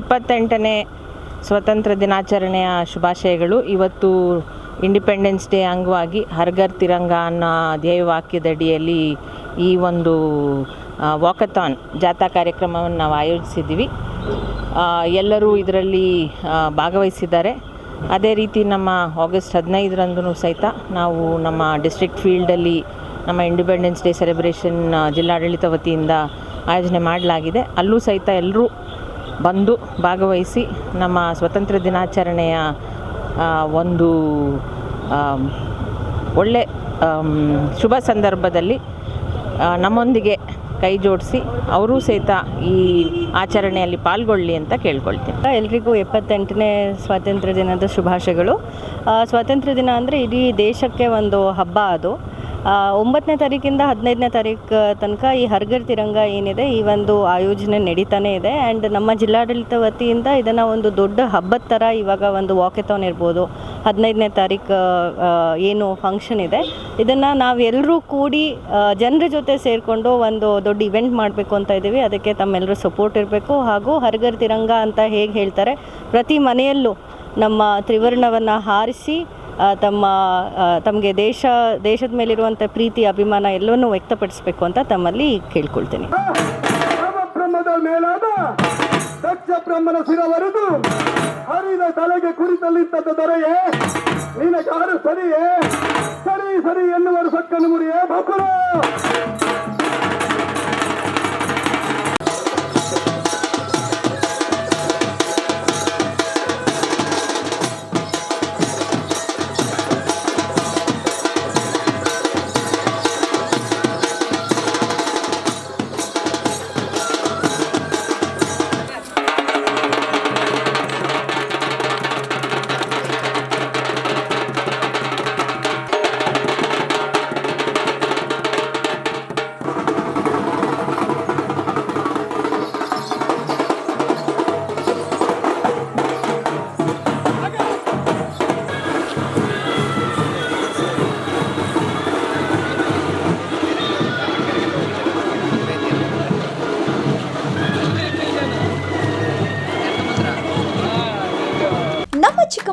ಎಪ್ಪತ್ತೆಂಟನೇ ಸ್ವತಂತ್ರ ದಿನಾಚರಣೆಯ ಶುಭಾಶಯಗಳು. ಇವತ್ತು ಇಂಡಿಪೆಂಡೆನ್ಸ್ ಡೇ ಅಂಗವಾಗಿ ಹರ್ಗರ್ ತಿರಂಗ ಅನ್ನೋ ಧ್ಯೇಯವಾಕ್ಯದಡಿಯಲ್ಲಿ ಈ ಒಂದು ವಾಕಥಾನ್ ಜಾಥಾ ಕಾರ್ಯಕ್ರಮವನ್ನು ನಾವು ಆಯೋಜಿಸಿದ್ವಿ ಎಲ್ಲರೂ ಇದರಲ್ಲಿ ಭಾಗವಹಿಸಿದ್ದಾರೆ. ಅದೇ ರೀತಿ ನಮ್ಮ ಆಗಸ್ಟ್ ಹದಿನೈದರಂದು ಸಹಿತ ನಾವು ನಮ್ಮ ಡಿಸ್ಟ್ರಿಕ್ಟ್ ಫೀಲ್ಡಲ್ಲಿ ನಮ್ಮ ಇಂಡಿಪೆಂಡೆನ್ಸ್ ಡೇ ಸೆಲೆಬ್ರೇಷನ್ ಜಿಲ್ಲಾಡಳಿತ ವತಿಯಿಂದ ಆಯೋಜನೆ ಮಾಡಲಾಗಿದೆ. ಅಲ್ಲೂ ಸಹಿತ ಎಲ್ಲರೂ ಬಂದು ಭಾಗವಹಿಸಿ ನಮ್ಮ ಸ್ವತಂತ್ರ ದಿನಾಚರಣೆಯ ಒಂದು ಒಳ್ಳೆ ಶುಭ ಸಂದರ್ಭದಲ್ಲಿ ನಮ್ಮೊಂದಿಗೆ ಕೈ ಜೋಡಿಸಿ ಅವರೂ ಸಹಿತ ಈ ಆಚರಣೆಯಲ್ಲಿ ಪಾಲ್ಗೊಳ್ಳಿ ಅಂತ ಕೇಳ್ಕೊಳ್ತೀನಿ. ಎಲ್ರಿಗೂ ಎಪ್ಪತ್ತೆಂಟನೇ ಸ್ವಾತಂತ್ರ್ಯ ದಿನದ ಶುಭಾಶಯಗಳು. ಸ್ವಾತಂತ್ರ್ಯ ದಿನ ಅಂದರೆ ಇಡೀ ದೇಶಕ್ಕೆ ಒಂದು ಹಬ್ಬ ಅದು. ಒಂಬತ್ತನೇ ತಾರೀಕಿಂದ ಹದಿನೈದನೇ ತಾರೀಕು ತನಕ ಈ ಹರ್ಗರ್ ತಿರಂಗ ಏನಿದೆ, ಈ ಒಂದು ಆಯೋಜನೆ ನಡೀತಾನೆ ಇದೆ. ಆ್ಯಂಡ್ ನಮ್ಮ ಜಿಲ್ಲಾಡಳಿತ ವತಿಯಿಂದ ಇದನ್ನು ಒಂದು ದೊಡ್ಡ ಹಬ್ಬದ ಥರ ಇವಾಗ ಒಂದು ವಾಕೆಥಾನ್ ಇರ್ಬೋದು. ಹದಿನೈದನೇ ತಾರೀಕು ಏನು ಫಂಕ್ಷನ್ ಇದೆ. ಇದನ್ನು ನಾವೆಲ್ಲರೂ ಕೂಡಿ ಜನರ ಜೊತೆ ಸೇರಿಕೊಂಡು ಒಂದು ದೊಡ್ಡ ಇವೆಂಟ್ ಮಾಡಬೇಕು ಅಂತ ಇದ್ದೀವಿ ಅದಕ್ಕೆ ತಮ್ಮೆಲ್ಲರೂ ಸಪೋರ್ಟ್ ಇರಬೇಕು. ಹಾಗೂ ಹರ್ಗರ್ ತಿರಂಗ ಅಂತ ಹೇಗೆ ಹೇಳ್ತಾರೆ, ಪ್ರತಿ ಮನೆಯಲ್ಲೂ ನಮ್ಮ ತ್ರಿವರ್ಣವನ್ನು ಹಾರಿಸಿ ತಮ್ಮ ತಮಗೆ ದೇಶ, ದೇಶದ ಮೇಲಿರುವಂಥ ಪ್ರೀತಿ, ಅಭಿಮಾನ ಎಲ್ಲವನ್ನೂ ವ್ಯಕ್ತಪಡಿಸಬೇಕು ಅಂತ ತಮ್ಮಲ್ಲಿ ಕೇಳ್ಕೊಳ್ತೀನಿ. ಮೇಲಾದ ಬ್ರಹ್ಮನ ಶಿರವರೆದು ಹರಿದ ತಲೆಗೆ ಕುರಿತಲ್ಲಿದ್ದ ದೊರೆಯೇ? ನಿನಗಾರು ಸರಿಯೇ? ಸರಿ ಸರಿ ಎನ್ನುವರು ಸಕ್ಕನು ಮುರಿಯೇ ಮಕ್ಕಳು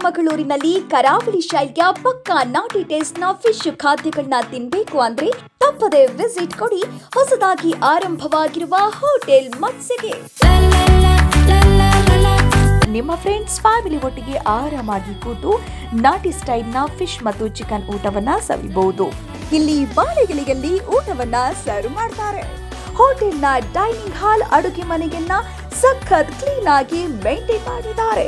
ಚಿಕ್ಕಮಗಳೂರಿನಲ್ಲಿ ಕರಾವಳಿ ಶೈಲಿಯ ಪಕ್ಕಾ ನಾಟಿ ಟೇಸ್ಟ್ನ ಫಿಶ್ ಖಾದ್ಯಗಳನ್ನ ತಿನ್ಬೇಕು ಅಂದ್ರೆ ತಪ್ಪದೆ ವಿಸಿಟ್ ಕೊಡಿ. ಹೊಸದಾಗಿ ಆರಂಭವಾಗಿರುವ ಹೋಟೆಲ್ ಮತ್ಸ್ಯಗೆ ನಿಮ್ಮ ಫ್ರೆಂಡ್ಸ್ ಫ್ಯಾಮಿಲಿ ಒಟ್ಟಿಗೆ ಆರಾಮಾಗಿ ಕೂತು ನಾಟಿ ಸ್ಟೈಲ್ನ ಫಿಶ್ ಮತ್ತು ಚಿಕನ್ ಊಟವನ್ನ ಸವಿಬಹುದು. ಇಲ್ಲಿ ಬಾಳೆಗಿಳಿಯಲ್ಲಿ ಊಟವನ್ನ ಸರ್ವ್ ಮಾಡ್ತಾರೆ. ಹೋಟೆಲ್ನ ಡೈನಿಂಗ್ ಹಾಲ್ ಅಡುಗೆ ಮನೆಯನ್ನ ಸಖತ್ ಕ್ಲೀನ್ ಆಗಿ ಮೇಂಟೈನ್ ಮಾಡಿದ್ದಾರೆ.